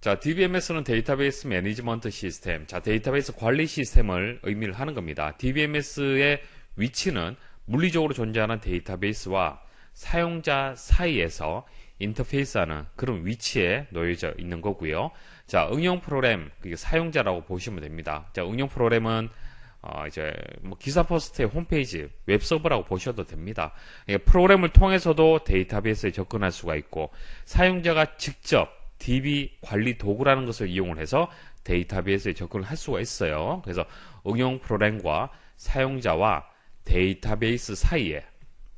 자, DBMS는 데이터베이스 매니지먼트 시스템, 자, 데이터베이스 관리 시스템을 의미를 하는 겁니다. DBMS의 위치는 물리적으로 존재하는 데이터베이스와 사용자 사이에서 인터페이스하는 그런 위치에 놓여져 있는 거고요. 자, 응용 프로그램, 그게 사용자라고 보시면 됩니다. 자, 응용 프로그램은 어, 이제 뭐 기사 포스트의 홈페이지, 웹서버라고 보셔도 됩니다. 예, 프로그램을 통해서도 데이터베이스에 접근할 수가 있고 사용자가 직접 DB 관리 도구라는 것을 이용을 해서 데이터베이스에 접근을 할 수가 있어요. 그래서 응용 프로그램과 사용자와 데이터베이스 사이에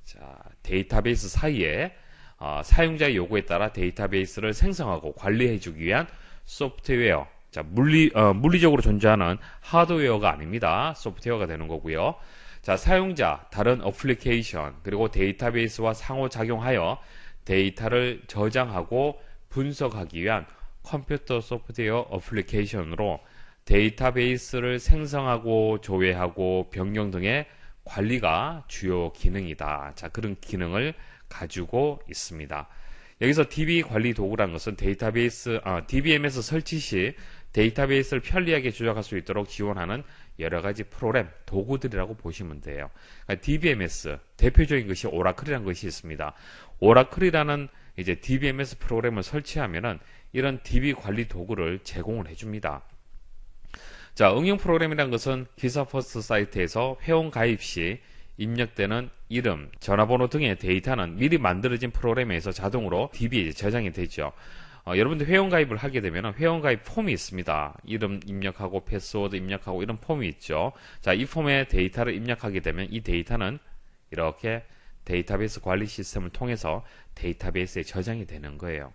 자, 데이터베이스 사이에 어, 사용자의 요구에 따라 데이터베이스를 생성하고 관리해주기 위한 소프트웨어 자, 물리, 어, 물리적으로 존재하는 하드웨어가 아닙니다. 소프트웨어가 되는 거고요. 자, 사용자, 다른 어플리케이션, 그리고 데이터베이스와 상호작용하여 데이터를 저장하고 분석하기 위한 컴퓨터 소프트웨어 어플리케이션으로 데이터베이스를 생성하고 조회하고 변경 등의 관리가 주요 기능이다. 자, 그런 기능을 가지고 있습니다. 여기서 DB 관리 도구라는 것은 데이터베이스, 아, DBMS 설치 시 데이터베이스를 편리하게 조작할 수 있도록 지원하는 여러 가지 프로그램, 도구들이라고 보시면 돼요. 그러니까 DBMS, 대표적인 것이 오라클이라는 것이 있습니다. 오라클이라는 이제 DBMS 프로그램을 설치하면은 이런 DB 관리 도구를 제공을 해줍니다. 자, 응용 프로그램이라는 것은 기사 퍼스트 사이트에서 회원 가입 시 입력되는 이름, 전화번호 등의 데이터는 미리 만들어진 프로그램에서 자동으로 DB에 저장이 되죠. 어, 여러분들 회원 가입을 하게 되면 회원 가입 폼이 있습니다. 이름 입력하고 패스워드 입력하고 이런 폼이 있죠. 자, 이 폼에 데이터를 입력하게 되면 이 데이터는 이렇게 데이터베이스 관리 시스템을 통해서 데이터베이스에 저장이 되는 거예요.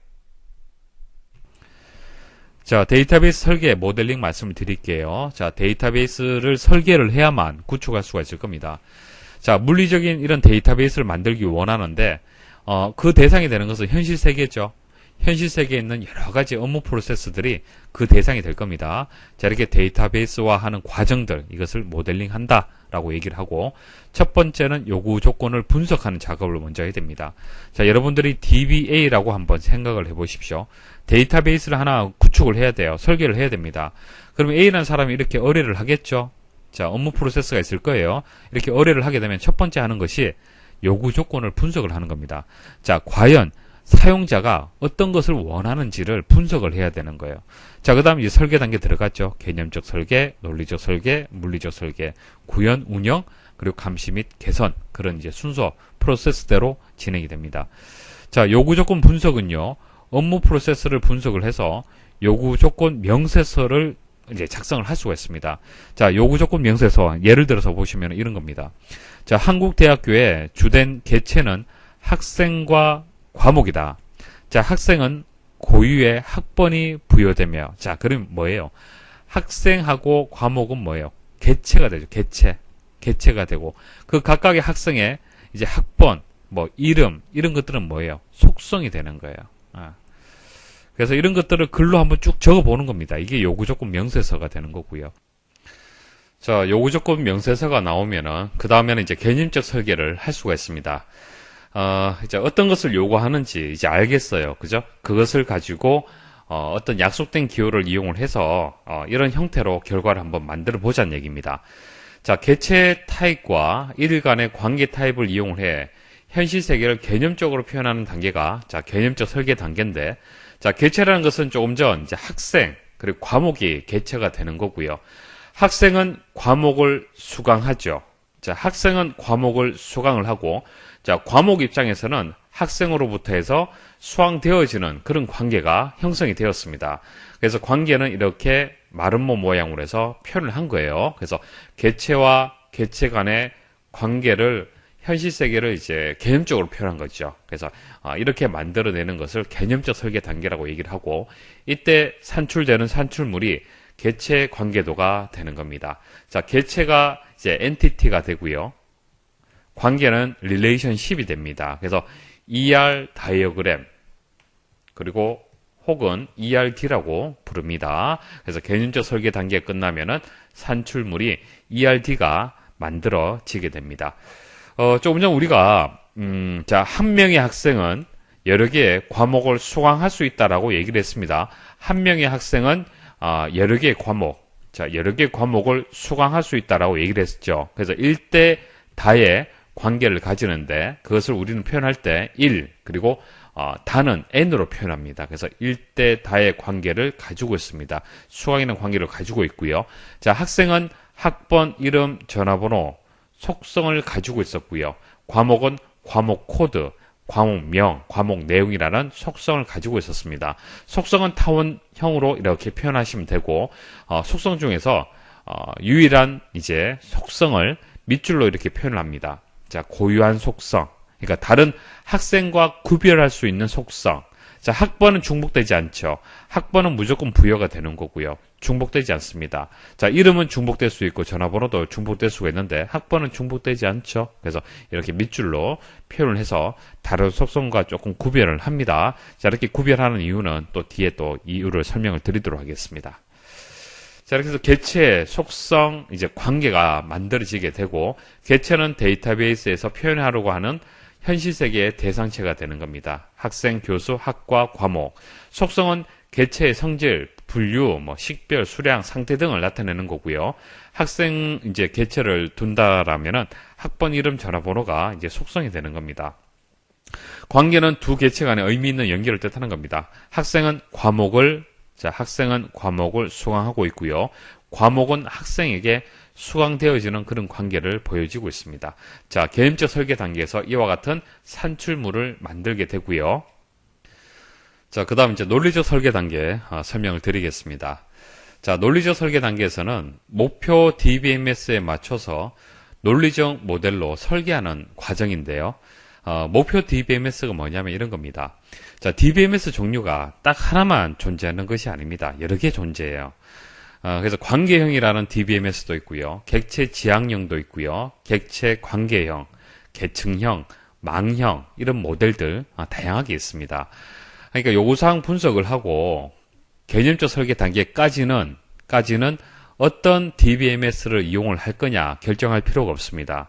자, 데이터베이스 설계 모델링 말씀을 드릴게요. 자, 데이터베이스를 설계를 해야만 구축할 수가 있을 겁니다. 자, 물리적인 이런 데이터베이스를 만들기 원하는데, 어, 그 대상이 되는 것은 현실 세계죠. 현실 세계에 있는 여러 가지 업무 프로세스들이 그 대상이 될 겁니다. 자, 이렇게 데이터베이스화 하는 과정들, 이것을 모델링 한다. 라고 얘기를 하고, 첫 번째는 요구 조건을 분석하는 작업을 먼저 해야 됩니다. 자, 여러분들이 DBA라고 한번 생각을 해 보십시오. 데이터베이스를 하나 구축을 해야 돼요. 설계를 해야 됩니다. 그러면 A라는 사람이 이렇게 의뢰를 하겠죠? 자, 업무 프로세스가 있을 거예요. 이렇게 의뢰를 하게 되면 첫 번째 하는 것이 요구 조건을 분석을 하는 겁니다. 자, 과연 사용자가 어떤 것을 원하는지를 분석을 해야 되는 거예요. 자, 그 다음 이제 설계 단계 들어갔죠. 개념적 설계, 논리적 설계, 물리적 설계, 구현, 운영, 그리고 감시 및 개선. 그런 이제 순서, 프로세스대로 진행이 됩니다. 자, 요구 조건 분석은요, 업무 프로세스를 분석을 해서 요구 조건 명세서를 이제 작성을 할 수가 있습니다. 자, 요구 조건 명세서, 예를 들어서 보시면 이런 겁니다. 자, 한국 대학교의 주된 개체는 학생과 과목이다. 자, 학생은 고유의 학번이 부여되며, 자, 그럼 뭐예요? 학생하고 과목은 뭐예요? 개체가 되죠. 개체. 개체가 되고, 그 각각의 학생의 이제 학번, 뭐, 이름, 이런 것들은 뭐예요? 속성이 되는 거예요. 아. 그래서 이런 것들을 글로 한번 쭉 적어 보는 겁니다. 이게 요구조건 명세서가 되는 거고요. 자, 요구조건 명세서가 나오면은, 그 다음에는 이제 개념적 설계를 할 수가 있습니다. 어, 이제 어떤 것을 요구하는지 이제 알겠어요. 그죠? 그것을 가지고 어, 어떤 약속된 기호를 이용을 해서 어, 이런 형태로 결과를 한번 만들어 보자는 얘기입니다. 자, 개체 타입과 이들 간의 관계 타입을 이용을 해 현실 세계를 개념적으로 표현하는 단계가 자, 개념적 설계 단계인데 자, 개체라는 것은 조금 전 이제 학생 그리고 과목이 개체가 되는 거고요. 학생은 과목을 수강하죠. 자, 학생은 과목을 수강을 하고 자, 과목 입장에서는 학생으로부터 해서 수강되어지는 그런 관계가 형성이 되었습니다. 그래서 관계는 이렇게 마름모 모양으로 해서 표현을 한 거예요. 그래서 개체와 개체 간의 관계를 현실 세계를 이제 개념적으로 표현한 거죠. 그래서 이렇게 만들어내는 것을 개념적 설계 단계라고 얘기를 하고 이때 산출되는 산출물이 개체 관계도가 되는 겁니다. 자, 개체가 이제 엔티티가 되고요. 관계는 릴레이션십이 됩니다. 그래서 ER 다이어그램 그리고 혹은 ERD라고 부릅니다. 그래서 개념적 설계 단계 끝나면은 산출물이 ERD가 만들어지게 됩니다. 어, 조금 전 우리가 음, 자, 한 명의 학생은 여러 개의 과목을 수강할 수 있다라고 얘기를 했습니다. 한 명의 학생은 아, 여러 개의 과목, 자, 여러 개의 과목을 수강할 수 있다라고 얘기를 했죠. 그래서 1대 다의 관계를 가지는데 그것을 우리는 표현할 때 1, 그리고 어, 다는 n으로 표현합니다. 그래서 1대 다의 관계를 가지고 있습니다. 수강이는 관계를 가지고 있고요. 자, 학생은 학번, 이름, 전화번호, 속성을 가지고 있었고요. 과목은 과목 코드, 과목명, 과목 내용이라는 속성을 가지고 있었습니다. 속성은 타원형으로 이렇게 표현하시면 되고 어, 속성 중에서 어, 유일한 이제 속성을 밑줄로 이렇게 표현을 합니다. 자, 고유한 속성. 그러니까 다른 학생과 구별할 수 있는 속성. 자, 학번은 중복되지 않죠. 학번은 무조건 부여가 되는 거고요. 중복되지 않습니다. 자, 이름은 중복될 수 있고 전화번호도 중복될 수가 있는데 학번은 중복되지 않죠. 그래서 이렇게 밑줄로 표현을 해서 다른 속성과 조금 구별을 합니다. 자, 이렇게 구별하는 이유는 또 뒤에 또 이유를 설명을 드리도록 하겠습니다. 자, 이렇게 해서 개체, 속성, 이제 관계가 만들어지게 되고, 개체는 데이터베이스에서 표현하려고 하는 현실 세계의 대상체가 되는 겁니다. 학생, 교수, 학과, 과목. 속성은 개체의 성질, 분류, 뭐 식별, 수량, 상태 등을 나타내는 거고요. 학생 이제 개체를 둔다라면은 학번 이름 전화번호가 이제 속성이 되는 겁니다. 관계는 두 개체 간의 의미 있는 연결을 뜻하는 겁니다. 학생은 과목을 자, 학생은 과목을 수강하고 있고요. 과목은 학생에게 수강되어지는 그런 관계를 보여지고 있습니다. 자, 개념적 설계 단계에서 이와 같은 산출물을 만들게 되고요. 자, 그 다음 이제 논리적 설계 단계 아, 설명을 드리겠습니다. 자, 논리적 설계 단계에서는 목표 DBMS에 맞춰서 논리적 모델로 설계하는 과정인데요. 어, 목표 DBMS가 뭐냐면 이런 겁니다. 자, DBMS 종류가 딱 하나만 존재하는 것이 아닙니다. 여러 개 존재해요. 어, 그래서 관계형이라는 DBMS도 있고요. 객체 지향형도 있고요. 객체 관계형, 계층형, 망형 이런 모델들 어, 다양하게 있습니다. 그러니까 요구사항 분석을 하고 개념적 설계 단계까지는 까지는 어떤 DBMS를 이용을 할 거냐 결정할 필요가 없습니다.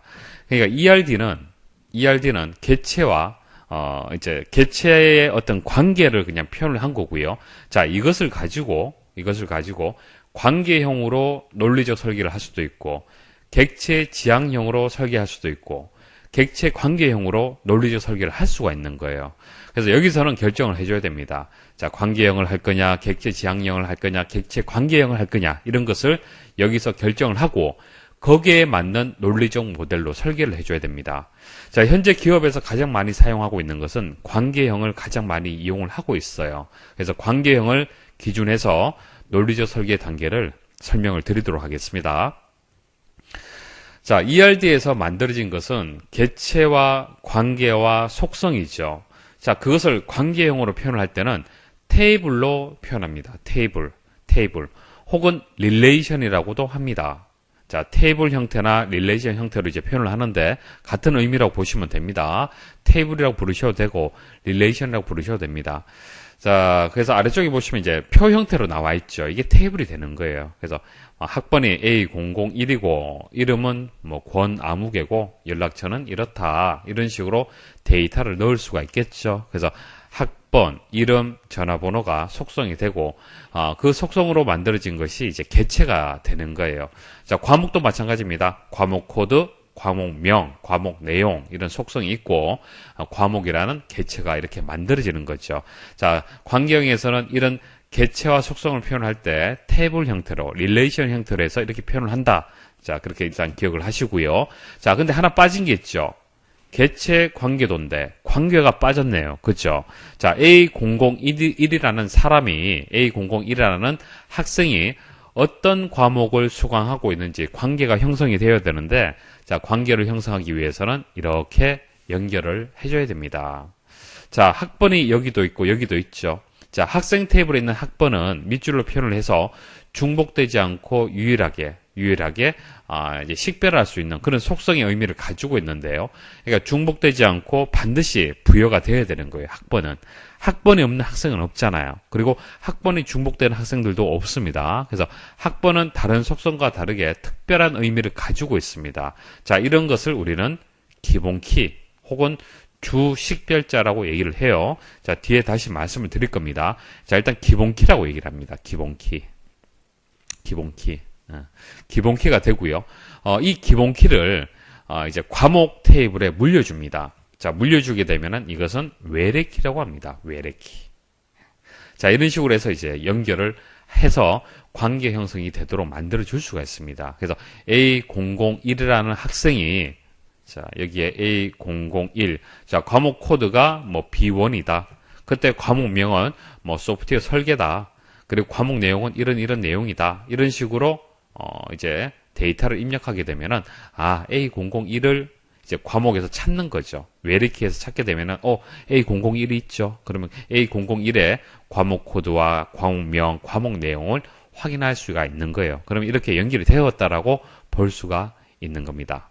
그러니까 ERD는 ERD는 개체와 어 이제 개체의 어떤 관계를 그냥 표현을 한 거고요. 자, 이것을 가지고 이것을 가지고 관계형으로 논리적 설계를 할 수도 있고 객체 지향형으로 설계할 수도 있고 객체 관계형으로 논리적 설계를 할 수가 있는 거예요. 그래서 여기서는 결정을 해줘야 됩니다. 자, 관계형을 할 거냐, 객체 지향형을 할 거냐, 객체 관계형을 할 거냐, 이런 것을 여기서 결정을 하고 거기에 맞는 논리적 모델로 설계를 해줘야 됩니다. 자, 현재 기업에서 가장 많이 사용하고 있는 것은 관계형을 가장 많이 이용을 하고 있어요. 그래서 관계형을 기준해서 논리적 설계 단계를 설명을 드리도록 하겠습니다. 자, ERD에서 만들어진 것은 개체와 관계와 속성이죠. 자, 그것을 관계형으로 표현을 할 때는 테이블로 표현합니다. 테이블, 테이블. 혹은 릴레이션이라고도 합니다. 자, 테이블 형태나 릴레이션 형태로 이제 표현을 하는데 같은 의미라고 보시면 됩니다. 테이블이라고 부르셔도 되고 릴레이션이라고 부르셔도 됩니다. 자, 그래서 아래쪽에 보시면 이제 표 형태로 나와 있죠. 이게 테이블이 되는 거예요. 그래서 학번이 A001이고 이름은 뭐 권아무개고 연락처는 이렇다. 이런 식으로 데이터를 넣을 수가 있겠죠. 그래서 학 번, 이름, 전화번호가 속성이 되고 어, 그 속성으로 만들어진 것이 이제 개체가 되는 거예요. 자, 과목도 마찬가지입니다. 과목 코드, 과목명, 과목 내용 이런 속성이 있고 어, 과목이라는 개체가 이렇게 만들어지는 거죠. 자, 관계형에서는 이런 개체와 속성을 표현할 때 테이블 형태로 릴레이션 형태로 해서 이렇게 표현을 한다. 자, 그렇게 일단 기억을 하시고요. 자, 근데 하나 빠진 게 있죠. 개체 관계도인데 관계가 빠졌네요. 그죠? 자, A001이라는 사람이 A001이라는 학생이 어떤 과목을 수강하고 있는지 관계가 형성이 되어야 되는데 자, 관계를 형성하기 위해서는 이렇게 연결을 해 줘야 됩니다. 자, 학번이 여기도 있고 여기도 있죠. 자, 학생 테이블에 있는 학번은 밑줄로 표현을 해서 중복되지 않고 유일하게 유일하게 아, 이제 식별할 수 있는 그런 속성의 의미를 가지고 있는데요. 그러니까 중복되지 않고 반드시 부여가 되어야 되는 거예요. 학번은 학번이 없는 학생은 없잖아요. 그리고 학번이 중복되는 학생들도 없습니다. 그래서 학번은 다른 속성과 다르게 특별한 의미를 가지고 있습니다. 자, 이런 것을 우리는 기본 키 혹은 주 식별자라고 얘기를 해요. 자, 뒤에 다시 말씀을 드릴 겁니다. 자, 일단 기본키라고 얘기를 합니다. 기본키. 기본키. 어, 기본키가 되고요. 어, 이 기본키를 어, 이제 과목 테이블에 물려줍니다. 자, 물려주게 되면은 이것은 외래키라고 합니다. 외래키. 자, 이런 식으로 해서 이제 연결을 해서 관계 형성이 되도록 만들어 줄 수가 있습니다. 그래서 A001이라는 학생이 자, 여기에 A001. 자, 과목 코드가 뭐 B1이다. 그때 과목명은 뭐 소프트웨어 설계다. 그리고 과목 내용은 이런 이런 내용이다. 이런 식으로 어 이제 데이터를 입력하게 되면은 아, A001을 이제 과목에서 찾는 거죠. 외래키에서 찾게 되면은 어, A001이 있죠. 그러면 A001의 과목 코드와 과목명, 과목 내용을 확인할 수가 있는 거예요. 그럼 이렇게 연결이 되었다라고 볼 수가 있는 겁니다.